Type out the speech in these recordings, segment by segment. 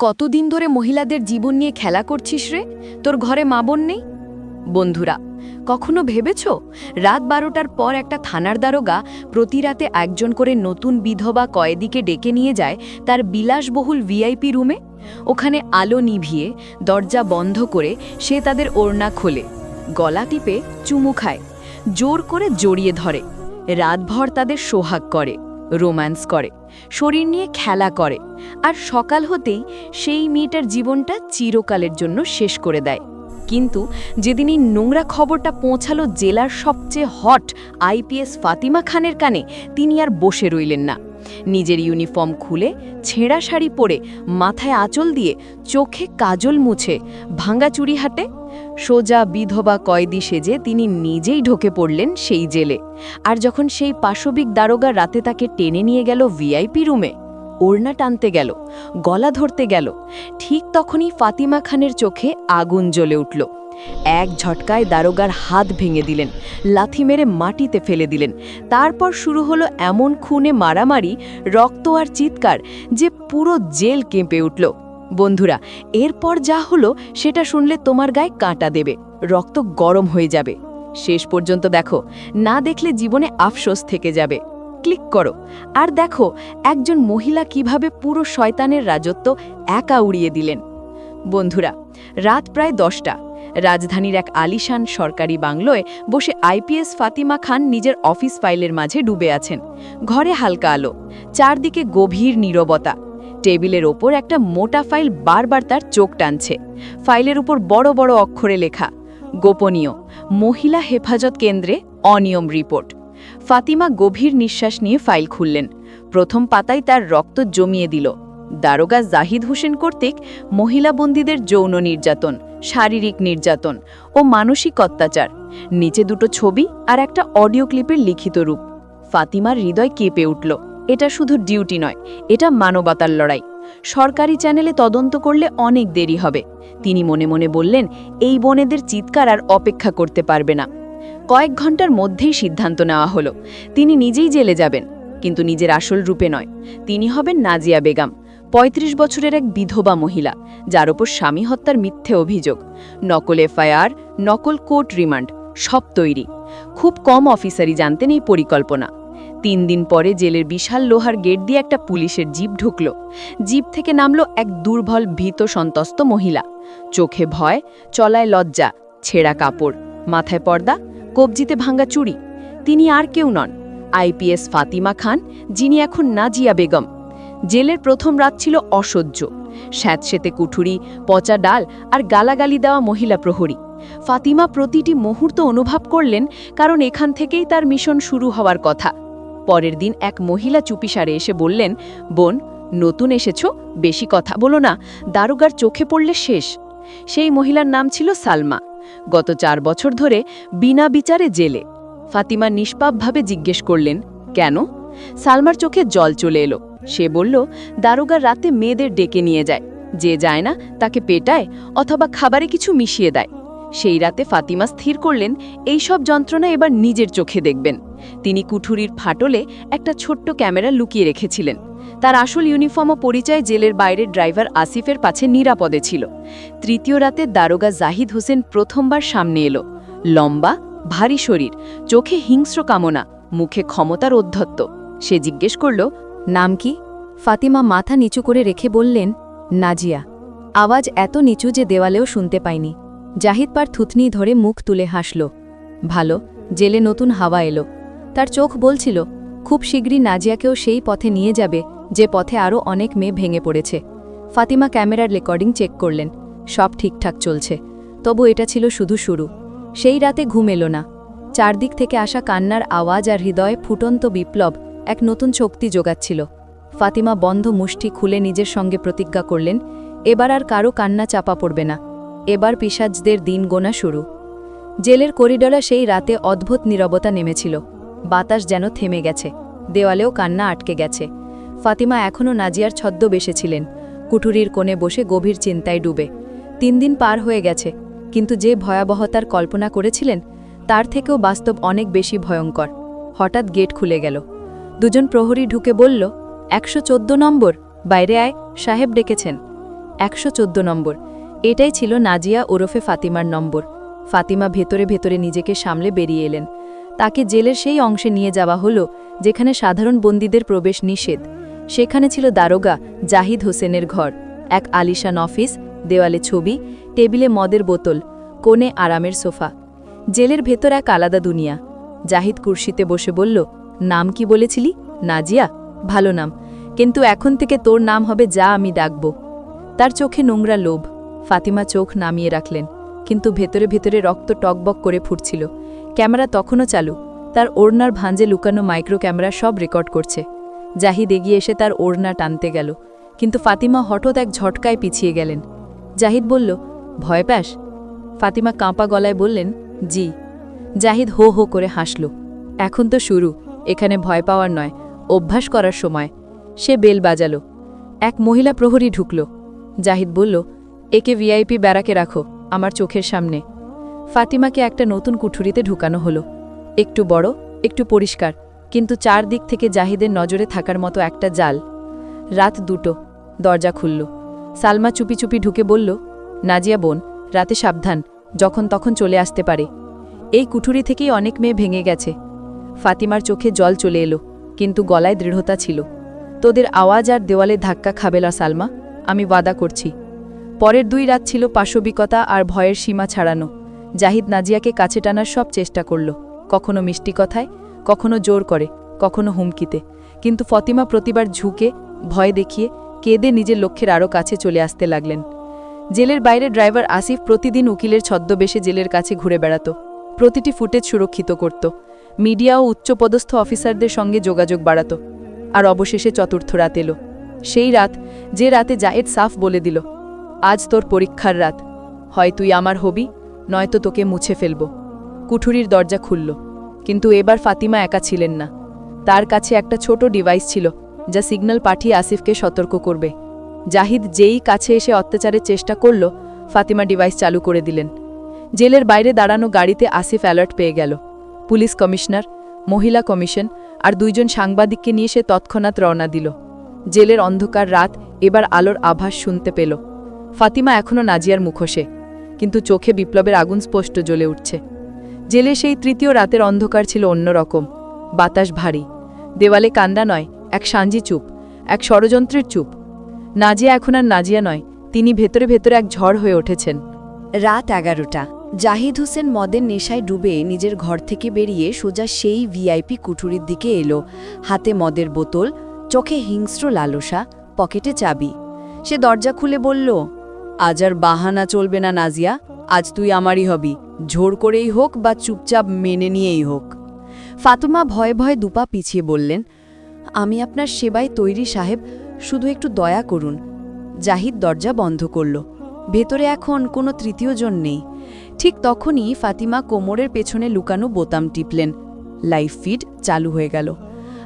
কতদিন ধরে মহিলাদের জীবন নিয়ে খেলা করছিস রে? তোর ঘরে মা বোন নেই? বন্ধুরা, কখনো ভেবেছ? রাত বারোটার পর একটা থানার দারোগা প্রতি রাতে একজন করে নতুন বিধবা কয়েদিকে ডেকে নিয়ে যায় তার বিলাসবহুল ভিআইপি রুমে? ওখানে আলো নিভিয়ে, দরজা বন্ধ করে সে তাদের ওড়না খোলে, গলা টিপে চুমু খায়, জোর করে জড়িয়ে ধরে। রাতভর তাদের সোহাগ করে, রোম্যান্স করে। শরীর নিয়ে খেলা করে। আর সকাল হতেই সেই মেয়েটার জীবনটা চিরকালের জন্য শেষ করে দেয়। কিন্তু যেদিন এই নোংরা খবরটা পৌঁছালো জেলার সবচেয়ে হট আইপিএস ফাতিমা খানের কানে, তিনি আর বসে রইলেন না। নিজের ইউনিফর্ম খুলে, ছেঁড়া শাড়ি পরে মাথায় আঁচল দিয়ে চোখে কাজল মুছে ভাঙ্গা চুরি হাটে সোজা বিধবা কয়েদি সেজে তিনি নিজেই ঢোকে পড়লেন সেই জেলে। আর যখন সেই পাশবিক দারোগা রাতে তাকে টেনে নিয়ে গেল ভিআইপি রুমে, ওড়না টানতে গেল, গলা ধরতে গেল, ঠিক তখনই ফাতিমা খানের চোখে আগুন জ্বলে উঠল। এক ঝটকায় দারোগার হাত ভেঙে দিলেন, লাথি মেরে মাটিতে ফেলে দিলেন। তারপর শুরু হলো এমন খুনে মারামারি, রক্ত আর চিৎকার যে পুরো জেল কেঁপে উঠল। বন্ধুরা, এরপর যা হলো সেটা শুনলে তোমার গায়ে কাঁটা দেবে, রক্ত গরম হয়ে যাবে। শেষ পর্যন্ত দেখো, না দেখলে জীবনে আফসোস থেকে যাবে। ক্লিক করো। আর দেখো, একজন মহিলা কীভাবে পুরো শয়তানের রাজত্ব একা উড়িয়ে দিলেন। বন্ধুরা, রাত প্রায় দশটা। রাজধানীর এক আলিশান সরকারি বাংলোয় বসে আইপিএস ফাতিমা খান নিজের অফিস ফাইলের মাঝে ডুবে আছেন। ঘরে হালকা আলো, চারদিকে গভীর নীরবতা। টেবিলের ওপর একটা মোটা ফাইল বারবার তার চোখ টানছে। ফাইলের উপর বড় বড় অক্ষরে লেখা, গোপনীয়, মহিলা হেফাজত কেন্দ্রে অনিয়ম রিপোর্ট। ফাতিমা গভীর নিঃশ্বাস নিয়ে ফাইল খুললেন। প্রথম পাতায় তার রক্ত জমিয়ে দিল। দারোগা জাহিদ হোসেন কর্তৃক মহিলা বন্দীদের যৌন নির্যাতন, শারীরিক নির্যাতন ও মানসিক অত্যাচার। নিচে দুটো ছবি আর একটা অডিও ক্লিপের লিখিত রূপ। ফাতিমার হৃদয় কেঁপে উঠল। এটা শুধু ডিউটি নয়, এটা মানবতার লড়াই। সরকারি চ্যানেলে তদন্ত করলে অনেক দেরি হবে। তিনি মনে মনে বললেন, এই বনেদের চিৎকার আর অপেক্ষা করতে পারবে না। কয়েক ঘণ্টার মধ্যেই সিদ্ধান্ত নেওয়া হলো। তিনি নিজেই জেলে যাবেন, কিন্তু নিজের আসল রূপে নয়। তিনি হবেন নাজিয়া বেগম। ৩৫ বছরের এক বিধবা মহিলা, যার ওপর স্বামী হত্যার মিথ্যে অভিযোগ। নকল এফআইআর, নকল কোর্ট রিমান্ড, সব তৈরি। খুব কম অফিসারই জানতেন এই পরিকল্পনা। তিন দিন পরে জেলের বিশাল লোহার গেট দিয়ে একটা পুলিশের জিপ ঢুকল। জিপ থেকে নামলো এক দুর্বল, ভীত সন্তস্ত মহিলা। চোখে ভয়, চলায় লজ্জা, ছেঁড়া কাপড়, মাথায় পর্দা, কবজিতে ভাঙ্গা চুড়ি। তিনি আর কেউ নন। আইপিএস ফাতিমা খান, যিনি এখন নাজিয়া বেগম। জেলের প্রথম রাত ছিল অসহ্য। স্যাঁতসেতে কুঠুরি, পচা ডাল আর গালাগালি দেওয়া মহিলা প্রহরী। ফাতিমা প্রতিটি মুহূর্ত অনুভব করলেন কারণ এখান থেকেই তার মিশন শুরু হওয়ার কথা। পরের দিন এক মহিলা চুপিসারে এসে বললেন, বোন, নতুন এসেছ? বেশি কথা বলো না, দারোগার চোখে পড়লে শেষ। সেই মহিলার নাম ছিল সালমা। গত চার বছর ধরে বিনা বিচারে জেলে। ফাতিমা নিষ্পাপভাবে জিজ্ঞেস করলেন, কেন? সালমার চোখে জল চলে এলো। সে বলল দারোগার রাতে মেয়েদের ডেকে নিয়ে যায়। যে যায় না, তাকে পেটায় অথবা খাবারে কিছু মিশিয়ে দেয়। সেই রাতে ফাতিমা স্থির করলেন, এই সব যন্ত্রণা এবার নিজের চোখে দেখবেন। তিনি কুঠুরির ফাটলে একটা ছোট্ট ক্যামেরা লুকিয়ে রেখেছিলেন। তার আসল ইউনিফর্ম ও পরিচয় জেলের বাইরের ড্রাইভার আসিফের পাছে নিরাপদে ছিল। তৃতীয় রাতে দারোগা জাহিদ হোসেন প্রথমবার সামনে এলো। লম্বা, ভারী শরীর, চোখে হিংস্র কামনা, মুখে ক্ষমতার অধ্যত্ত। সে জিজ্ঞেস করল, নাম কি? ফাতিমা মাথা নিচু করে রেখে বললেন, নাজিয়া। আওয়াজ এত নিচু যে দেওয়ালেও শুনতে পায়নি জাহিদ পার থুতনি ধরে মুখ তুলে হাসল। ভালো, জেলে নতুন হাওয়া এলো। তার চোখ বলছিল, খুব শীঘ্রই নাজিয়াকেও সেই পথে নিয়ে যাবে, যে পথে আরও অনেক মেয়ে ভেঙে পড়েছে। ফাতিমা ক্যামেরার রেকর্ডিং চেক করলেন। সব ঠিকঠাক চলছে। তবু এটা ছিল শুধু শুরু। সেই রাতে ঘুম এলো না। চারদিক থেকে আসা কান্নার আওয়াজ আর হৃদয়ে ফুটন্ত বিপ্লব এক নতুন শক্তি যোগাচ্ছিল। ফাতিমা বন্ধ মুষ্টি খুলে নিজের সঙ্গে প্রতিজ্ঞা করলেন, এবার আর কারও কান্না চাপা পড়বে না। এবার পিসাজদের দিন গোনা শুরু। জেলের করিডোরা সেই রাতে অদ্ভুত নীরবতা নেমেছিল। বাতাস যেন থেমে গেছে। দেওয়ালেও কান্না আটকে গেছে। ফাতিমা এখনও নাজিয়ার ছদ্ম ছিলেন। কুঠুরির কোণে বসে গভীর চিন্তায় ডুবে। তিন দিন পার হয়ে গেছে, কিন্তু যে ভয়াবহতার কল্পনা করেছিলেন, তার থেকেও বাস্তব অনেক বেশি ভয়ঙ্কর। হঠাৎ গেট খুলে গেল। দুজন প্রহরী ঢুকে বলল, একশো চোদ্দ নম্বর, বাইরে আয়। সাহেব ডেকেছেন, একশো চোদ্দ নম্বর। এটাই ছিল নাজিয়া ওরফে ফাতিমার নম্বর। ফাতিমা ভেতরে ভেতরে নিজেকে সামলে বেরিয়ে এলেন। তাকে জেলের সেই অংশে নিয়ে যাওয়া হলো, যেখানে সাধারণ বন্দীদের প্রবেশ নিষেধ। সেখানে ছিল দারোগা জাহিদ হোসেনের ঘর, এক আলিশান অফিস, দেওয়ালে ছবি, টেবিলে মদের বোতল, কোণে আরামের সোফা। জেলের ভেতর এক আলাদা দুনিয়া। জাহিদ কুর্সিতে বসে বলল নাম কি বলেছিলি? নাজিয়া? ভালো নাম। কিন্তু এখন থেকে তোর নাম হবে যা আমি ডাকব। তার চোখে নোংরা লোভ। ফাতিমা চোখ নামিয়ে রাখলেন। কিন্তু ভেতরে ভেতরে রক্ত টকবক করে ফুটছিল। ক্যামেরা তখনও চালু। তার ওড়নার ভাঁজে লুকানো মাইক্রো ক্যামেরা সব রেকর্ড করছে। জাহিদ এগিয়ে এসে তার ওড়না টানতে গেল। কিন্তু ফাতিমা হঠাৎ এক ঝটকায় পিছিয়ে গেলেন। জাহিদ বলল, ভয় পাস? ফাতিমা কাঁপা গলায় বললেন, জি। জাহিদ হো হো করে হাসল। এখন তো শুরু। এখানে ভয় পাওয়ার নয়, অভ্যাস করার সময়। সে বেল বাজালো। এক মহিলা প্রহরী ঢুকল। জাহিদ বলল, একে ভিআইপি ব্যারাকে রাখো, আমার চোখের সামনে। ফাতিমাকে একটা নতুন কুঠুরিতে ঢুকানো হলো। একটু বড়, একটু পরিষ্কার, কিন্তু চারদিক থেকে জাহিদের নজরে থাকার মতো একটা জাল। রাত দুটো, দরজা খুলল। সালমা চুপি চুপি ঢুকে বলল, নাজিয়া বোন, রাতে সাবধান, যখন তখন চলে আসতে পারে। এই কুঠুরি থেকেই অনেক মেয়ে ভেঙে গেছে। ফাতিমার চোখে জল চলে এলো, কিন্তু গলায় দৃঢ়তা ছিল। তোদের আওয়াজ আর দেওয়ালে ধাক্কা খাবে খাবেলা সালমা, আমি ওয়াদা করছি। পরের দুই রাত ছিল পাশবিকতা আর ভয়ের সীমা ছাড়ানো। জাহিদ নাজিয়াকে কাছে টানার সব চেষ্টা করল। কখনো মিষ্টি কথায়, কখনো জোর করে, কখনো হুমকিতে। কিন্তু ফতিমা প্রতিবার ঝুঁকে, ভয় দেখিয়ে কেঁদে নিজের লক্ষ্যের আরও কাছে চলে আসতে লাগলেন। জেলের বাইরে ড্রাইভার আসিফ প্রতিদিন উকিলের ছদ্মবেশে জেলের কাছে ঘুরে বেড়াত। প্রতিটি ফুটেজ সুরক্ষিত করত। মিডিয়া ও উচ্চপদস্থ অফিসারদের সঙ্গে যোগাযোগ বাড়াত, আর অবশেষে চতুর্থ রাত এলো। সেই রাত যে রাতে জায়েদ সাফ বলে দিল, আজ তোর পরীক্ষার রাত, হয় তুই আমার হবি, নয়তো তোকে মুছে ফেলব। কুঠুরির দরজা খুলল, কিন্তু এবার ফাতিমা একা ছিলেন না। তার কাছে একটা ছোট ডিভাইস ছিল, যা সিগন্যাল পাঠিয়ে আসিফকে সতর্ক করবে। জাহিদ যেই কাছে এসে অত্যাচারের চেষ্টা করল, ফাতিমা ডিভাইস চালু করে দিলেন। জেলের বাইরে দাঁড়ানো গাড়িতে আসিফ অ্যালার্ট পেয়ে গেল। পুলিশ কমিশনার, মহিলা কমিশন আর দুইজন সাংবাদিককে নিয়ে সে তৎক্ষণাৎ রওনা দিল। জেলের অন্ধকার রাত এবার আলোর আভাস শুনতে পেল। ফাতিমা এখনও নাজিয়ার মুখোশে, কিন্তু চোখে বিপ্লবের আগুন স্পষ্ট জ্বলে উঠছে। জেলে সেই তৃতীয় রাতের অন্ধকার ছিল অন্যরকম, বাতাস ভারী। দেওয়ালে কান্দা নয়, এক সাঞ্জি চুপ, এক ষড়যন্ত্রের চুপ। নাজিয়া এখন আর নাজিয়া নয়, তিনি ভেতরে ভেতরে এক ঝড় হয়ে উঠেছেন। রাত এগারোটা। জাহিদ হোসেন মদের নেশায় ডুবে নিজের ঘর থেকে বেরিয়ে সোজা সেই ভিআইপি কুঠুরির দিকে এলো। হাতে মদের বোতল, চোখে হিংস্র লালসা, পকেটে চাবি। সে দরজা খুলে বলল, আজ আর বাহানা চলবে না নাজিয়া, আজ তুই আমারই হবি। ঝোর করেই হোক বা চুপচাপ মেনে নিয়েই হোক। ফাতুমা ভয়ে ভয়ে দুপা পিছিয়ে বললেন, আমি আপনার সেবায় তৈরি সাহেব, শুধু একটু দয়া করুন। জাহিদ দরজা বন্ধ করল। ভেতরে এখন কোনো তৃতীয়জন নেই। ঠিক তখনই ফাতিমা কোমরের পেছনে লুকানো বোতাম টিপলেন। লাইভ ফিড চালু হয়ে গেল।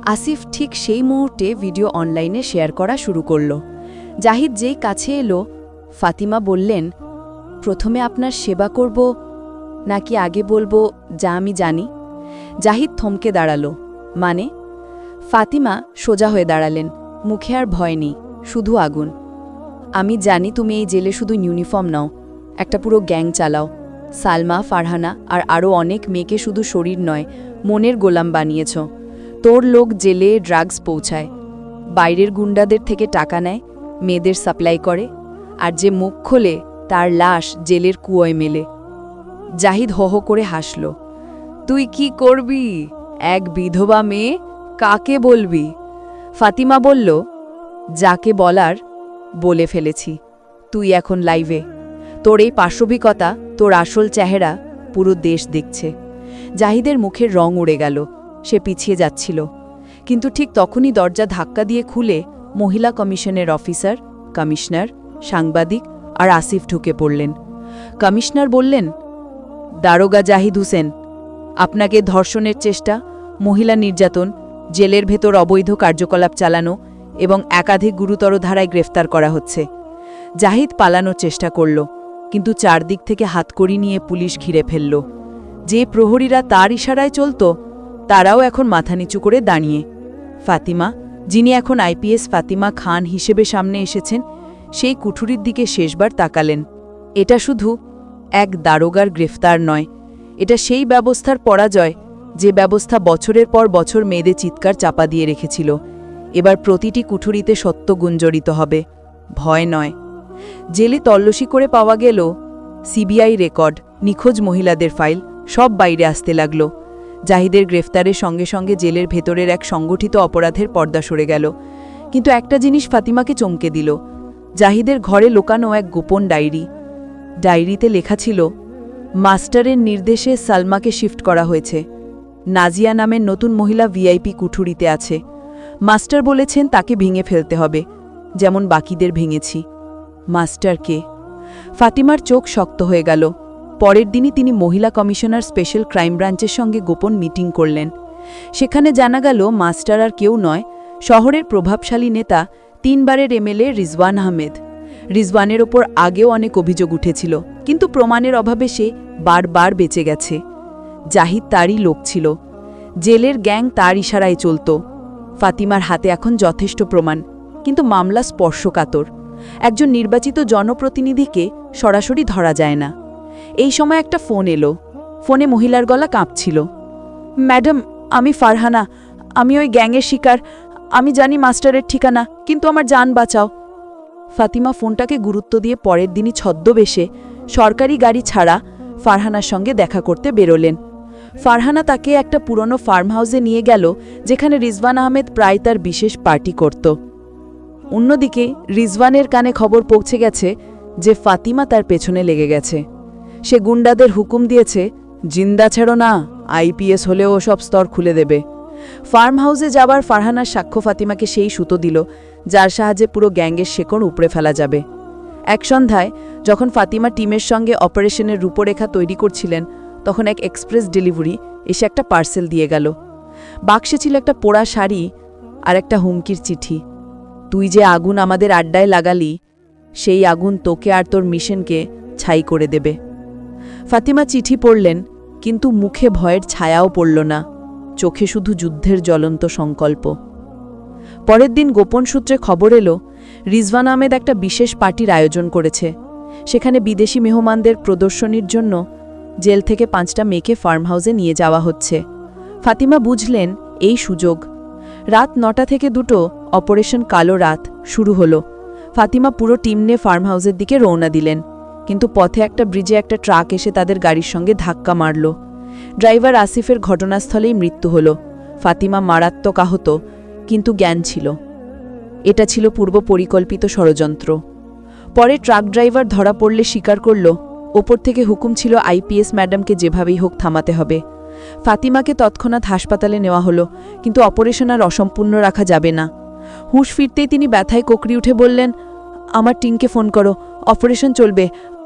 আসিফ ঠিক সেই মুহূর্তে ভিডিও অনলাইনে শেয়ার করা শুরু করল। জাহিদ যেই কাছে এলো, ফাতিমা বললেন, প্রথমে আপনার সেবা করব, নাকি আগে বলব যা আমি জানি? জাহিদ থমকে দাঁড়াল। মানে? ফাতিমা সোজা হয়ে দাঁড়ালেন। মুখে আর ভয় নেই, শুধু আগুন। আমি জানি তুমি এই জেলে শুধু ইউনিফর্ম নাও, একটা পুরো গ্যাং চালাও। সালমা, ফারহানা আর আরও অনেক মেয়েকে শুধু শরীর নয়, মনের গোলাম বানিয়েছ। তোর লোক জেলে ড্রাগস পৌঁছায়। বাইরের গুন্ডাদের থেকে টাকা নেয়, মেয়েদের সাপ্লাই করে, আর যে মুখ খোলে তার লাশ জেলের কুয়োয় মেলে। জাহিদ হো হো করে হাসল। তুই কি করবি? এক বিধবা মেয়ে? কাকে বলবি? ফাতিমা বলল, যাকে বলার বলে ফেলেছি। তুই এখন লাইভে। তোর এই পাশবিকতা, তোর আসল চেহারা পুরো দেশ দেখছে। জাহিদের মুখের রং উড়ে গেল, সে পিছিয়ে যাচ্ছিল। কিন্তু ঠিক তখনই দরজা ধাক্কা দিয়ে খুলে মহিলা কমিশনের অফিসার, কমিশনার, সাংবাদিক আর আসিফ ঢুকে পড়লেন। কমিশনার বললেন, দারোগা জাহিদ হোসেন, আপনাকে ধর্ষণের চেষ্টা, মহিলা নির্যাতন, জেলের ভেতর অবৈধ কার্যকলাপ চালানো এবং একাধিক গুরুতর ধারায় গ্রেফতার করা হচ্ছে। জাহিদ পালানোর চেষ্টা করল। কিন্তু চারদিক থেকে হাতকড়ি নিয়ে পুলিশ ঘিরে ফেলল। যে প্রহরীরা তার ইশারায় চলত, তারাও এখন মাথা নিচু করে দাঁড়িয়ে। ফাতিমা, যিনি এখন আইপিএস ফাতিমা খান হিসেবে সামনে এসেছেন, সেই কুঠুরির দিকে শেষবার তাকালেন। এটা শুধু এক দারোগার গ্রেফতার নয়, এটা সেই ব্যবস্থার পরাজয় যে ব্যবস্থা বছরের পর বছর মেয়েদের চিৎকার চাপা দিয়ে রেখেছিল। এবার প্রতিটি কুঠুরিতে সত্য গুঞ্জরিত হবে। ভয় নয়। জেলে তল্লশি করে পাওয়া গেল সিবিআই রেকর্ড, নিখোঁজ মহিলাদের ফাইল, সব বাইরে আসতে লাগল। জাহিদের গ্রেফতারের সঙ্গে সঙ্গে জেলের ভেতরের এক সংগঠিত অপরাধের পর্দা সরে গেল। কিন্তু একটা জিনিস ফাতিমাকে চমকে দিল। জাহিদের ঘরে লোকানো এক গোপন ডায়েরি। ডায়েরিতে লেখা ছিল, মাস্টারের নির্দেশে সালমাকে শিফট করা হয়েছে। নাজিয়া নামের নতুন মহিলা ভিআইপি কুঠুরিতে আছে। মাস্টার বলেছেন তাকে ভেঙে ফেলতে হবে, যেমন বাকিদের ভেঙেছি। মাস্টারকে। ফাতিমার চোখ শক্ত হয়ে গেল। পরের দিনই তিনি মহিলা কমিশনার স্পেশাল ক্রাইম ব্রাঞ্চের সঙ্গে গোপন মিটিং করলেন। সেখানে জানা গেল, মাস্টার আর কেউ নয়, শহরের প্রভাবশালী নেতা, তিনবারের এমএলএ রিজওয়ান আহমেদ। রিজওয়ানের ওপর আগেও অনেক অভিযোগ উঠেছিল, কিন্তু প্রমাণের অভাবে সে বারবার বেঁচে গেছে। জাহিদ তারই লোক ছিল। জেলের গ্যাং তার ইশারায় চলত। ফাতিমার হাতে এখন যথেষ্ট প্রমাণ, কিন্তু মামলা স্পর্শকাতর। একজন নির্বাচিত জনপ্রতিনিধিকে সরাসরি ধরা যায় না। এই সময় একটা ফোন এলো। ফোনে মহিলার গলা কাঁপছিল। ম্যাডাম, আমি ফারহানা। আমি ওই গ্যাংয়ের শিকার। আমি জানি মাস্টারের ঠিকানা, কিন্তু আমার যান বাঁচাও। ফাতিমা ফোনটাকে গুরুত্ব দিয়ে পরের দিনই ছদ্মবেশে সরকারি গাড়ি ছাড়া ফারহানার সঙ্গে দেখা করতে বেরোলেন। ফারহানা তাকে একটা পুরনো ফার্ম হাউসে নিয়ে গেল, যেখানে রিজওয়ান আহমেদ প্রায় তার বিশেষ পার্টি করত। অন্যদিকে, রিজওয়ানের কানে খবর পৌঁছে গেছে যে ফাতিমা তার পেছনে লেগে গেছে। সে গুন্ডাদের হুকুম দিয়েছে, জিন্দা ছেড়ো না, আইপিএস হলেও সব স্তর খুলে দেবে। ফার্ম হাউসে যাবার ফারহানার সাক্ষ্য ফাতিমাকে সেই সুতো দিল, যার সাহায্যে পুরো গ্যাংয়ের শেকড় উপড়ে ফেলা যাবে। এক সন্ধ্যায়, যখন ফাতিমা টিমের সঙ্গে অপারেশনের রূপরেখা তৈরি করছিলেন, তখন এক এক্সপ্রেস ডেলিভারি এসে একটা পার্সেল দিয়ে গেল। বাক্সে ছিল একটা পোড়া শাড়ি আর একটা হুমকির চিঠি। তুই যে আগুন আমাদের আড্ডায় লাগালি, সেই আগুন তোকে আর তোর মিশনকে ছাই করে দেবে। ফাতিমা চিঠি পড়লেন, কিন্তু মুখে ভয়ের ছায়াও পড়ল না, চোখে শুধু যুদ্ধের জ্বলন্ত সংকল্প। পরের দিন গোপন সূত্রে খবর এলো, রিজওয়ান আহমেদ একটা বিশেষ পার্টির আয়োজন করেছে। সেখানে বিদেশি মেহমানদের প্রদর্শনীর জন্য জেল থেকে পাঁচটা মেয়েকে ফার্ম হাউসে নিয়ে যাওয়া হচ্ছে। ফাতিমা বুঝলেন, এই সুযোগ রাত নটা থেকে দুটো, অপারেশন কালো রাত শুরু হলো। ফাতিমা পুরো টিম নিয়ে ফার্ম হাউসের দিকে রওনা দিলেন, কিন্তু পথে একটা ব্রিজে একটা ট্রাক এসে তাদের গাড়ির সঙ্গে ধাক্কা মারল। ড্রাইভার আসিফের ঘটনাস্থলেই মৃত্যু হল। ফাতিমা মারাত্মক আহত, কিন্তু জ্ঞান ছিল। এটা ছিল পূর্ব পরিকল্পিত ষড়যন্ত্র। পরে ট্রাক ড্রাইভার ধরা পড়লে স্বীকার করল, ওপর থেকে হুকুম ছিল আইপিএস ম্যাডামকে যেভাবেই হোক থামাতে হবে। ফাতিমাকে তৎক্ষণাৎ হাসপাতালে নেওয়া হলো, কিন্তু অপারেশন আর অসম্পূর্ণ রাখা যাবে না। হুঁশ ফিরতেই তিনি ব্যথায় কোকড়ি উঠে বললেন, আমার টিমকে ফোন করো, অপারেশন চলবে,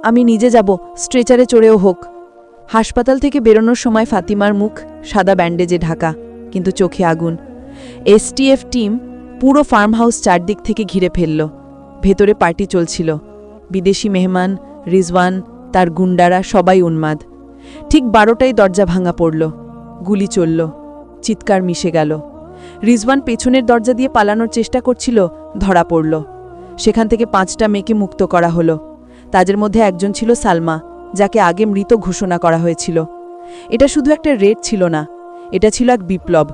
আমি নিজে যাব, স্ট্রেচারে চড়েও হোক। হাসপাতাল থেকে বেরোনোর সময় ফাতিমার মুখ সাদা ব্যান্ডেজে ঢাকা, কিন্তু চোখে আগুন। এসটিএফ টিম পুরো ফার্ম হাউস চারদিক থেকে ঘিরে ফেলল। ভেতরে পার্টি চলছিল। বিদেশি মেহমান, রিজওয়ান, তার গুন্ডারা সবাই উন্মাদ। ঠিক বারোটায় দরজা ভাঙা পড়ল। গুলি চলল। চিৎকার মিশে গেল। রিজওয়ান পেছনের দরজা দিয়ে পালানোর চেষ্টা করছিল, ধরা পড়ল। সেখান থেকে পাঁচটা মেয়েকে মুক্ত করা হলো। তাদের মধ্যে একজন ছিল সালমা, যাকে আগে মৃত ঘোষণা করা হয়েছিল। এটা শুধু একটা রেড ছিল না, এটা ছিল এক বিপ্লব।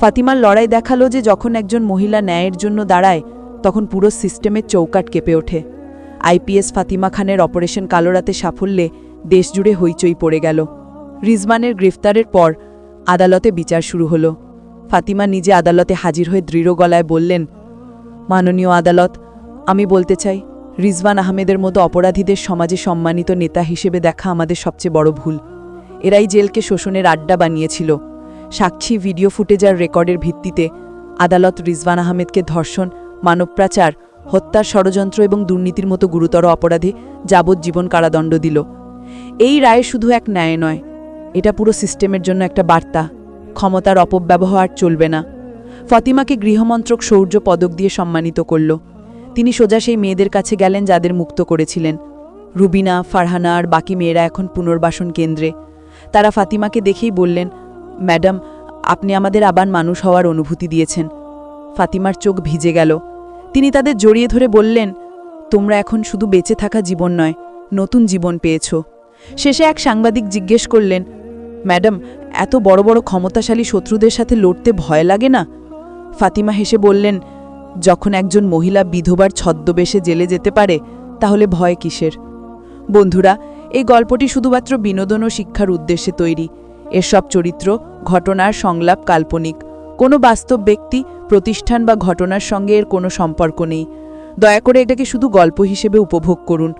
ফাতিমার লড়াই দেখাল যে যখন একজন মহিলা ন্যায়ের জন্য দাঁড়ায়, তখন পুরো সিস্টেমের চৌকাট কেঁপে ওঠে। আইপিএস ফাতিমা খানের অপারেশন কালোরাতে সাফল্যে দেশজুড়ে হইচই পড়ে গেল। রিজমানের গ্রেফতারের পর আদালতে বিচার শুরু হলো। ফাতিমা নিজে আদালতে হাজির হয়ে দৃঢ় গলায় বললেন, মাননীয় আদালত, আমি বলতে চাই, রিজওয়ান আহমেদের মতো অপরাধীদের সমাজে সম্মানিত নেতা হিসেবে দেখা আমাদের সবচেয়ে বড় ভুল। এরাই জেলকে শোষণের আড্ডা বানিয়েছিল। সাক্ষী ভিডিও ফুটেজার রেকর্ডের ভিত্তিতে আদালত রিজওয়ান আহমেদকে ধর্ষণ, মানবপ্রাচার, হত্যার ষড়যন্ত্র এবং দুর্নীতির মতো গুরুতর অপরাধে যাবজ্জীবন কারাদণ্ড দিল। এই রায় শুধু এক ন্যায় নয়, এটা পুরো সিস্টেমের জন্য একটা বার্তা। ক্ষমতার অপব্যবহার চলবে না। ফাতিমাকে গৃহমন্ত্রক শৌর্য পদক দিয়ে সম্মানিত করল। তিনি সোজা সেই মেয়েদের কাছে গেলেন যাদের মুক্ত করেছিলেন। রুবিনা, ফারহানা আর বাকি মেয়েরা এখন পুনর্বাসন কেন্দ্রে। তারা ফাতিমাকে দেখেই বললেন, ম্যাডাম, আপনি আমাদের আবার মানুষ হওয়ার অনুভূতি দিয়েছেন। ফাতিমার চোখ ভিজে গেল। তিনি তাদের জড়িয়ে ধরে বললেন, তোমরা এখন শুধু বেঁচে থাকা জীবন নয়, নতুন জীবন পেয়েছ। শেষে এক সাংবাদিক জিজ্ঞেস করলেন, ম্যাডাম, এত বড় বড় ক্ষমতাশালী শত্রুদের সাথে লড়তে ভয় লাগে না? ফাতিমা হেসে বললেন, যখন একজন মহিলা বিধবার ছদ্মবেশে জেলে যেতে পারে, তাহলে ভয় কিসের? বন্ধুরা, এই গল্পটি শুধুমাত্র বিনোদন ও শিক্ষার উদ্দেশ্যে তৈরি। এর সব চরিত্র, ঘটনার সংলাপ কাল্পনিক। কোনো বাস্তব ব্যক্তি, প্রতিষ্ঠান বা ঘটনার সঙ্গে এর কোনো সম্পর্ক নেই। দয়া করে এটাকে শুধু গল্প হিসেবে উপভোগ করুন।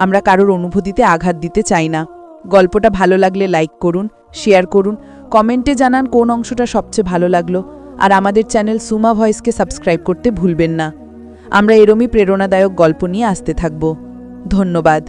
আমরা কারোর অনুভূতিতে আঘাত দিতে চাই না। গল্পটা ভালো লাগলে লাইক করুন, শেয়ার করুন, কমেন্টে জানান কোন অংশটা সবচেয়ে ভালো লাগল, আর আমাদের চ্যানেল সুমা ভয়েসকে সাবস্ক্রাইব করতে ভুলবেন না। আমরা এরমই প্রেরণাদায়ক গল্প নিয়ে আসতে থাকব। ধন্যবাদ।